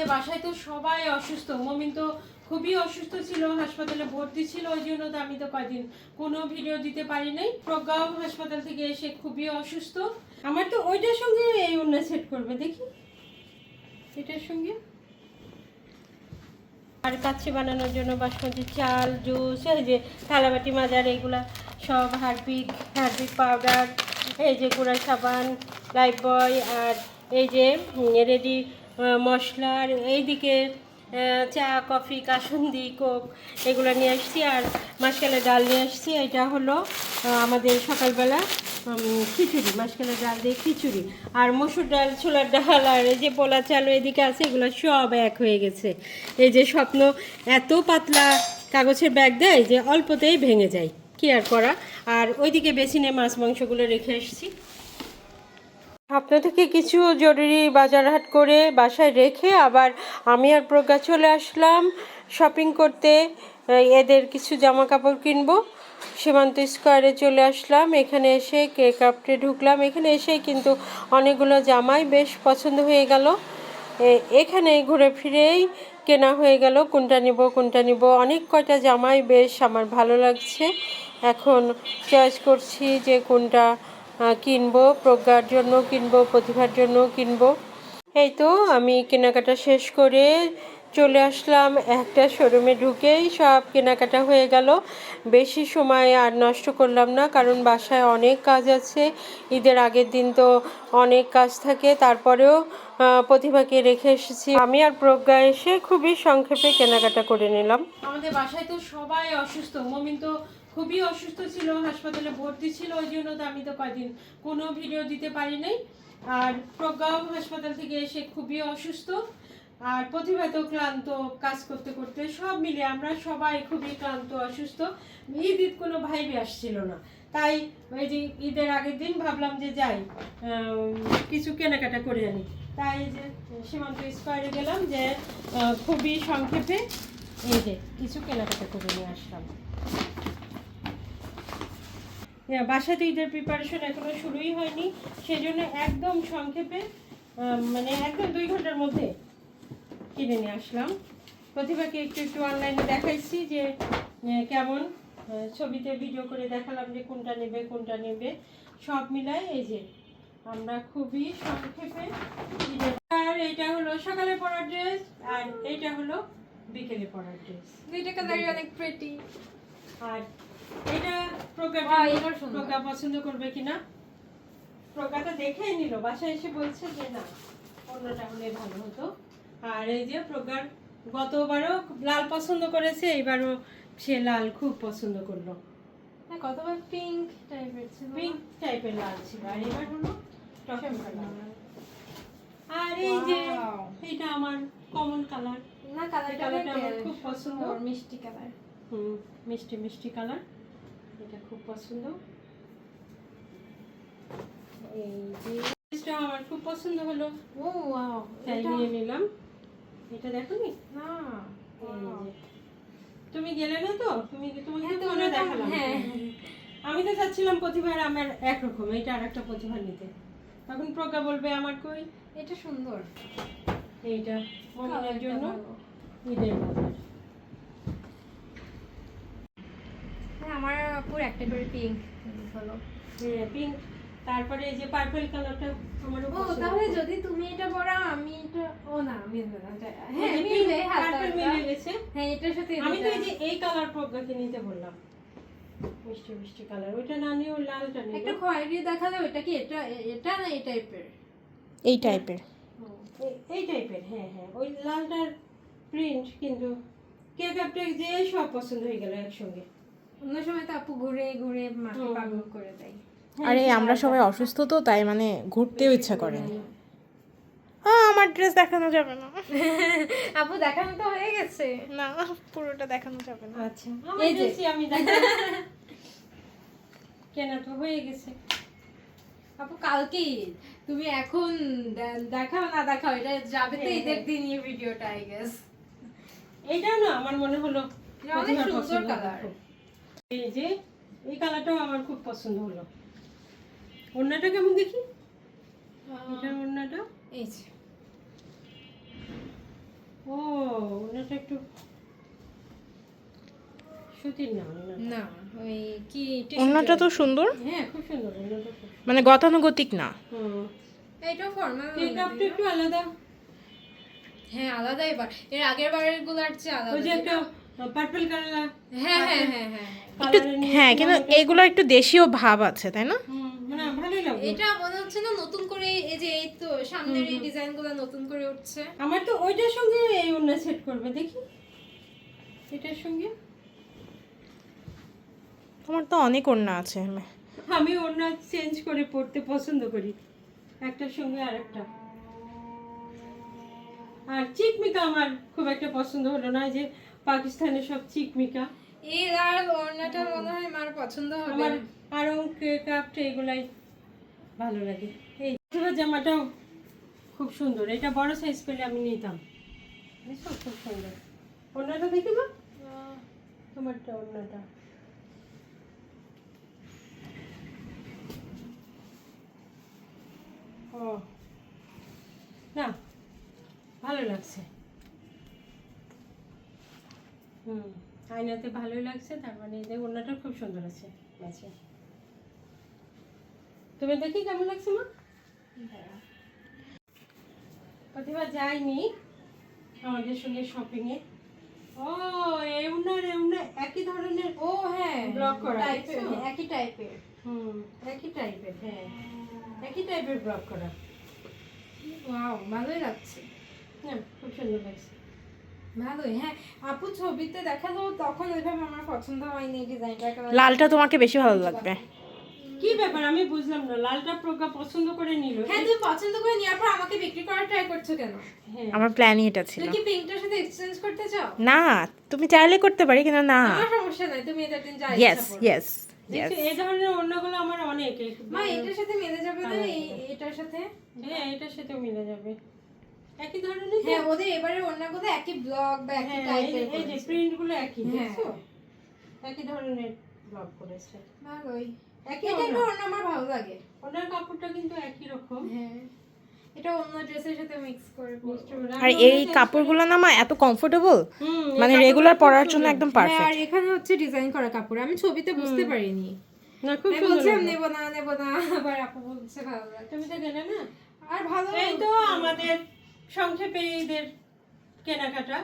আমাদের বাসায় তো সবাই অসুস্থ। মমিন তো খুবই অসুস্থ ছিল, হাসপাতালে ভর্তি ছিল, ওই জন্য তো আমি তো কয়দিন কোনো ভিডিও দিতে পারি নাই। প্রজ্ঞাও হাসপাতাল থেকে এসে খুবই অসুস্থ। আমার তো ওইটার সঙ্গে এই অন্য সেট করবে, দেখি। এটার সঙ্গে? আর কাচ্চি বানানোর জন্য বাসমতি চাল, জুস, এই যে থালাবাটি, মাজার এইগুলা সব হারপিক হারপিক পাউডার, এই যে গুঁড়া সাবান লাইফ বয় আর এই যে রেডি মশলা আর এইদিকে চা, কফি, কাসুন্দি, কোক, এগুলো নিয়ে আসছি আর মাসকালে ডাল নিয়ে আসছি। এটা হলো আমাদের সকালবেলা খিচুড়ি, মাসকালে ডাল দিয়ে খিচুড়ি। আর মসুর ডাল, ছোলার ডাল, আর এই যে পোলা চাল এদিকে আছে, এগুলো সব এক হয়ে গেছে। এই যে স্বপ্ন এত পাতলা কাগজের ব্যাগ দেয় যে অল্পতেই ভেঙে যায়। কি আর করা? আর ওইদিকে বেসিনে মাছ, মাংসগুলো রেখে আসছি। স্বপ্ন থেকে কিছু জরুরি বাজারহাট করে বাসায় রেখে আবার আমি আর প্রজ্ঞা চলে আসলাম শপিং করতে। এদের কিছু জামা কাপড় কিনবো। সীমান্ত স্কোয়ারে চলে আসলাম। এখানে এসে কে ক্রাফটে ঢুকলাম। এখানে এসেই কিন্তু অনেকগুলো জামাই বেশ পছন্দ হয়ে গেল। এখানে ঘুরে ফিরেই কেনা হয়ে গেল। কোনটা নিব কোনটা নিব? অনেক কয়টা জামাই বেশ আমার ভালো লাগছে। এখন চয়েস করছি যে কোনটা কিনবো, প্রজ্ঞার জন্য কিনবো, প্রতিভার জন্য কিনবো। এই তো আমি কেনাকাটা শেষ করে চলে আসলাম একটা শোরুমে ঢুকেই সব কেনাকাটা হয়ে গেল। বেশি সময় আর নষ্ট করলাম না, কারণ বাসায় অনেক কাজ আছে। ঈদের আগের দিন তো অনেক কাজ থাকে, তারপরেও প্রতিভাকে রেখে এসেছি। আমি আর প্রজ্ঞা এসে খুবই সংক্ষেপে কেনাকাটা করে নিলাম। আমাদের বাসায় তো সবাই অসুস্থ। মমিন তো খুবই অসুস্থ ছিল, হাসপাতালে ভর্তি ছিল, ওই জন্য তো আমি তো কয়দিন কোনো ভিডিও দিতে পারি নাই। আর প্রজ্ঞাও হাসপাতাল থেকে এসে খুবই অসুস্থ। আর প্রতিভা তো ক্লান্ত কাজ করতে করতে সব মিলে আমরা সবাই খুবই ক্লান্ত, অসুস্থ। ঈদ ঈদ কোনো ভাইবে আসছিল না। তাই ওই যে ঈদের আগের দিন ভাবলাম যে যাই কিছু কেনাকাটা করে আনি। তাই যে সীমান্ত স্কোয়ারে গেলাম যে খুবই সংক্ষেপে এই যে কিছু কেনাকাটা করে নিয়ে আসলাম। বাসাতে ঈদের প্রিপারেশন এখনও শুরুই হয়নি সেজন্য একদম সংক্ষেপে মানে একদম দুই ঘণ্টার মধ্যে কিনে নিয়ে আসলাম। প্রতিভাকে একটু একটু অনলাইনে দেখাইছি যে কেমন ছবিতে ভিডিও করে দেখালাম যে কোনটা নেবে কোনটা নেবে সব মিলাই এই যে আমরা খুবই সংক্ষেপে আর এইটা হলো সকালে পরার ড্রেস আর এইটা হলো বিকেলে পরার ড্রেস দুইটা কালারই অনেক প্রেটি আর এটা প্রজ্ঞা সুন্দর। প্রজ্ঞা পছন্দ করবে কিনা? প্রজ্ঞা তো দেখেই নিল বাসায় এসে বলছে যে না অন্যটা হলে ভালো হতো। আর এই যে প্রজ্ঞার গতবারও লাল পছন্দ করেছে এইবারও সে লাল খুব পছন্দ করল। হ্যাঁ কতবার পিঙ্ক টাইপের ছিল। পিঙ্ক টাইপের লাল ছিল আর এবার হলো আর এই যে এটা আমার কমন কালার না কালার কালারটা আমার খুব পছন্দ। মিষ্টি কালার হুম মিষ্টি মিষ্টি কালার এটা খুব পছন্দ। এই যে আমার খুব পছন্দ হলো। ও ওয়াও তাই নিয়ে নিলাম। এটা দেখো নি? না এই wow. যে। তুমি গেলে না তো? তুমি তোমাকে হ্যাঁ, তো তো মনে দেখালাম? হ্যাঁ। আমি তো চাচ্ছিলাম প্রতিভার আমার একরকম এটা আর একটা প্রতিভা নিতে। তখন প্রজ্ঞা বলবে আমার কই? এটা সুন্দর। এইটা মমিনের জন্য ঈদের বাজার হ্যাঁ আমার পুরো একটা করে পিঙ্ক ভালো পিঙ্ক তারপরে এই যে পার্পল কালারটা আমারও ও তাহলে যদি তুমি এটা পরাও আমি এটা ও না মিলবে না হ্যাঁ মিলবে হালকা। মিলে গেছে। হ্যাঁ এটার সাথে আমি তো এই যে এই কালার প্রজ্ঞাকে নিতে বললাম। মিষ্টি মিষ্টি কালার ওইটা না নিয়ে ওই লালটা নিয়ে একটা খয়েরি দেখালে ওটা কি এটা এটা না এই টাইপের এই টাইপের এই টাইপের হ্যাঁ হ্যাঁ। ওই লালটার প্রিন্ট কিন্তু কেক আপটেক যে সব পছন্দ হয়ে গেল একসঙ্গে। অন্য সময় তো আপু ঘুরে ঘুরে মাকে পাগল করে দেয়। আরে আমরা সবাই অসুস্থ তো তাই মানে ঘুরতেও ইচ্ছা করে হ্যাঁ। আমার ড্রেস দেখানো যাবে না। আপু দেখানো তো হয়ে গেছে। না পুরোটা দেখানো যাবে না। আচ্ছা এই যে। আমি কেনা তো হয়ে গেছে। আপু কালকে তুমি এখন দেখাও না দেখাও এটা যাবে তো হ্যাঁ, ঈদের হ্যাঁ। দিন এই ভিডিওটা আই গেস এইটাও না আমার মনে হলো অনেক সুন্দর। খুব। এই যে এই কালারটাও আমার খুব পছন্দ হলো। ওড়নাটা কেমন দেখি? এটার ওড়নাটা? এই যে। ওনাটা একটু না ওই কি অন্যটা তো সুন্দর। হ্যাঁ খুব সুন্দর মানে গতানুগতিক না। ফর্মাল একটু আলাদা। হ্যাঁ আলাদা এবার এর আগের বারেরগুলার চেয়ে আলাদা ওই যে একটা পার্পল কালার হ্যাঁ হ্যাঁ হ্যাঁ হ্যাঁ। একটু হ্যাঁ কিন্তু এগুলো একটু দেশীয় ভাব আছে তাই না? মানে এটা মনে হচ্ছে না নতুন করে এই যে এই তো সামনের এই ডিজাইনগুলো নতুন করে উঠছে। আমার তো ওইটার সঙ্গে এই সেট করবে দেখি। এটার সঙ্গে? তোমার তো অনেক ওড়না আছে আমি ওড়না চেঞ্জ করে পড়তে পছন্দ করি। একটার সঙ্গে আরেকটা। আর চিকমিকা আমার খুব একটা পছন্দ হলো না যে পাকিস্তানের সব চিকমিকা এই লাল ওড়নাটা মনে হয় মার পছন্দ হবে আমার আরং কাপটা এগুলাই ভালো লাগে। এই জামাটাও খুব সুন্দর। এটা বড় সাইজ পেলে আমি নিতাম। বুঝছ খুব সুন্দর। ওড়নাটা দেখি মা তোমারটা ওড়নাটা ও। না ভালো লাগছে। হুম আয়নাতে ভালোই লাগছে তার মানে ওড়নাটা খুব সুন্দর আছে। ম্যাচে তুমি দেখি কেমন লাগছে মা? যাইনি আমাদের সঙ্গে শপিং এ। ও এমনার এমনা একই ধরনের ও হ্যাঁ। ব্লক করা, টাইপের একই টাইপের হুম। একই টাইপের হ্যাঁ। একই টাইপের ব্লক করা। ওয়াও ভালোই লাগছে। না খুব সুন্দর লাগছে। ভালোই হ্যাঁ আপু ছবিতে দেখাল তখন ওইভাবে আমার পছন্দ হয়নি ডিজাইনটা লালটা তোমাকে বেশি ভালো লাগবে। কি ব্যাপার? আমি বুঝলাম না লালটা প্রজ্ঞা পছন্দ করে নিল। হ্যাঁ তুমি পছন্দ করে নেওয়ার পর আমাকে বিক্রি করার ট্রাই করছ কেন? হ্যাঁ। আমার প্ল্যানই এটা ছিল। তুমি কি পিঙ্কটার সাথে এক্সচেঞ্জ করতে চাও? না তুমি চাইলে করতে পারি কিন্তু না। আমার সমস্যা নাই তুমি এটা দিন যা ইয়েস ইয়েস এই ধরনের অন্যগুলো আমার অনেক। মা এটার সাথে মিলে যাবে না এই- এটার সাথে? হ্যাঁ এটার সাথে মিলে যাবে। একই ধরনের হ্যাঁ ওদের এবারে অন্যগুলো একই ব্লক বা একই হ্যাঁ, টাইপের এই যে প্রিন্টগুলো একই হ্যাঁ। দেখছ? একই ধরনের ব্লক করেছে। ভালোই। একই এটা অন্য? আমার ভালো লাগে। ওনার কাপড়টা কিন্তু একই রকম। হ্যাঁ। এটা অন্য ড্রেসের সাথে মিক্স করে আর এই কাপড়গুলো না মা এত কমফোর্টেবল হুম, মানে রেগুলার পরার জন্য একদম হ্যাঁ আর এখানে হচ্ছে ডিজাইন করা কাপড়। আমি ছবিতে বুঝতে পারিনি। না খুব বলছিলাম লাগল। নেব না নেব না। আবার আপু বলছে ভালো লাগে তুমি তো গেলে না? আর ভালো এই তো আমাদের সংক্ষেপে এদের কেনাকাটা।